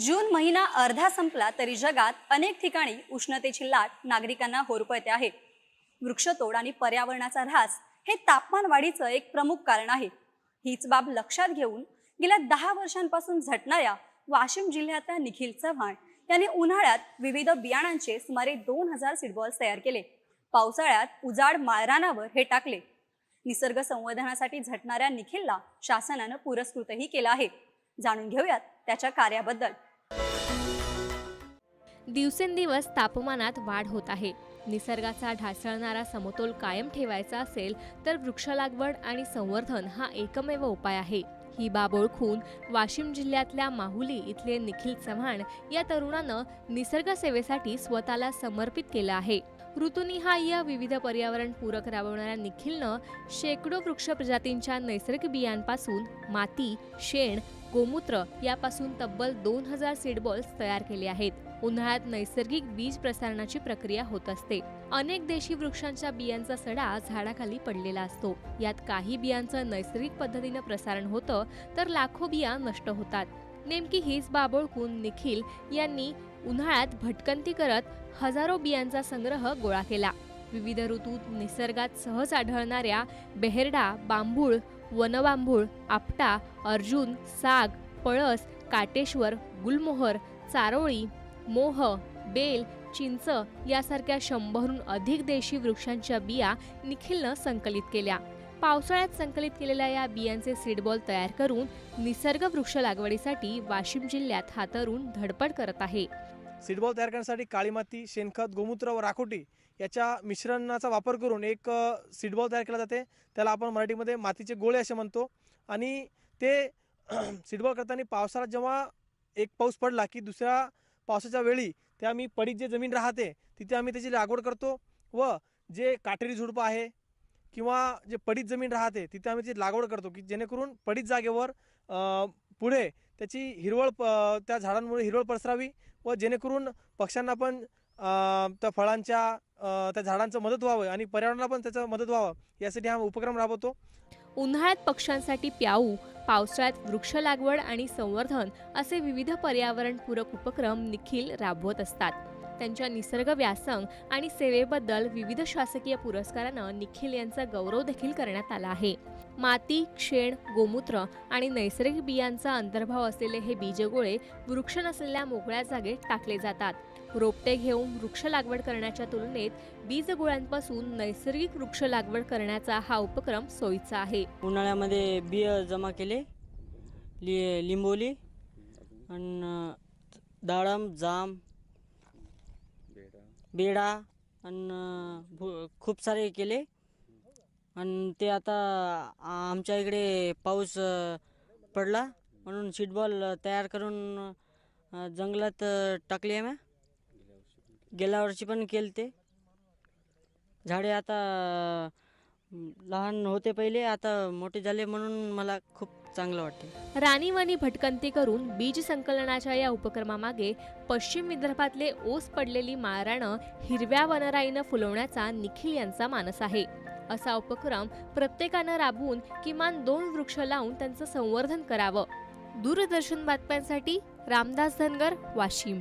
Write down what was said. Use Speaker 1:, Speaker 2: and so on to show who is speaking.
Speaker 1: जून महिना अर्धा संपला तरी जगात अनेक ठिकाणी उष्णतेची लाट नागरिकांना होरपळते आहे. वृक्षतोड आणि पर्यावरणाचा ऱ्हास हे तापमान वाढीचं एक प्रमुख कारण आहे. हीच बाब लक्षात घेऊन गेल्या दहा वर्षांपासून झटणाऱ्या वाशिम जिल्ह्यातल्या निखिल चव्हाण यांनी उन्हाळ्यात विविध बियाणांचे सुमारे दोन हजार सीडबॉल्स तयार केले. पावसाळ्यात उजाड माळरानावर हे टाकले. निसर्ग संवर्धनासाठी झटणाऱ्या निखिलला शासनानं पुरस्कृतही केला आहे. जाणून घेऊयात त्याच्या कार्याबद्दल.
Speaker 2: दिवसेंदिवस तापमानात वाढ होत आहे. निसर्गाचा ढासळणारा समतोल कायम ठेवायचा असेल तर वृक्ष लागवड आणि संवर्धन हा एकमेव उपाय आहे. ही बाब ओळखून वाशिम जिल्ह्यातल्या माहुली इथले निखिल चव्हाण या तरुणानं निसर्ग सेवेसाठी स्वतःला समर्पित केलं आहे. ऋतुनिहाय विविध पर्यावरण पूरक राबवणाऱ्या निखिलनं शेकडो वृक्ष प्रजातींच्या नैसर्गिक बियांपासून माती शेण गोमूत्र यापासून तब्बल दोन हजार सीडबॉल्स तयार केले आहेत. उन्हाळ्यात नैसर्गिक बीज प्रसारणाची प्रक्रिया होत असते. अनेक देशी वृक्षांच्या बियांचा सडा झाडाखाली पडलेला असतो. यात काही बियांचं नैसर्गिक पद्धतीनं प्रसारण होतं तर लाखो बिया नष्ट होतात. नेमकी हीच बाब ओळखून निखिल यांनी उन्हाळ्यात भटकंती करत हजारो बियांचा संग्रह गोळा केला. विविध ऋतूत निसर्गात सहज आढळणाऱ्या बेहेरडा बांबूळ वनबांबूळ आपटा अर्जुन साग पळस काटेश्वर गुलमोहर चारोळी मोह बेल चिंच यासारख्या शंभरहून अधिक देशी वृक्षांच्या बिया निखिलनं संकलित केल्या. पावसाळ्यात संकलित केलेल्या या बियांचे सीडबॉल तयार करून निसर्ग वृक्ष लागवडीसाठी वाशिम जिल्ह्यात हा तरुण धडपड करत आहे.
Speaker 3: सीडबॉल तयार करण्यासाठी काळी माती शेणखत गोमूत्र व राखोटी याच्या मिश्रणाचा वापर करून एक सीडबॉल तयार केला जाते. त्याला आपण मराठीमध्ये मातीचे गोळे असे म्हणतो. आणि ते सीडबॉल करताना पावसाळ्यात जेव्हा एक पाऊस पडला की दुसऱ्या पावसाच्या वेळी ते आम्ही पडीत जे जमीन राहते तिथे आम्ही त्याची लागवड करतो व जे काटेरी झुडपं आहे किंवा जे पडीत जमीन राहते तिथे आम्ही त्याची लागवड करतो की जेणेकरून पडीत जागेवर पुढे त्याची हिरवळ प- त्या झाडांमुळे हिरवळ पसरावी व जेणेकरून पक्ष्यांना पण त्या फळांच्या त्या झाडांचं मदत व्हावं आणि पर्यावरणाला पण त्याचं मदत व्हावं यासाठी हा उपक्रम राबवतो.
Speaker 2: उन्हाळ्यात पक्ष्यांसाठी प्याऊ पावसाळ्यात वृक्ष लागवड आणि संवर्धन असे विविध पर्यावरणपूरक उपक्रम निखिल राबवत असतात. त्यांच्या निसर्ग व्यासंग आणि सेवेबद्दल विविध शासकीय पुरस्कारानं निखिल यांचा गौरव देखील करण्यात आला आहे. माती शेण गोमूत्र आणि नैसर्गिक बियांचा अंतर्भाव असलेले हे बीजगोळे वृक्ष नसलेल्या मोकळ्या जागेत टाकले जातात. रोपटे घेऊन वृक्ष लागवड करण्याच्या तुलनेत बीजगोळ्यांपासून नैसर्गिक वृक्ष लागवड करण्याचा हा उपक्रम सोयीचा आहे.
Speaker 4: उन्हाळ्यामध्ये बिय जमा केले लि लिंबोली आणि डाळम जाम बेडा आणि खूप सारे केले. आणि ते आता आमच्या इकडे पाऊस पडला. म्हणून सीटबॉल तयार करून जंगलात टाकली आहे गेल्या वर्षी पण केले ते झाडे आता लहान होते पहिले आता मोठे झाले म्हणून मला खूप चांगलं वाटते.
Speaker 2: राणीवाणी भटकंती करून बीज संकलनाच्या या उपक्रमामागे पश्चिम विदर्भातले ओस पडलेली माळरानं हिरव्या वनराईनं फुलवण्याचा निखिल यांचा मानस आहे. असा उपक्रम प्रत्येकानं राबवून किमान दोन वृक्ष लावून त्यांचं संवर्धन करावं. दूरदर्शन बातम्यांसाठी रामदास धनगर वाशिम.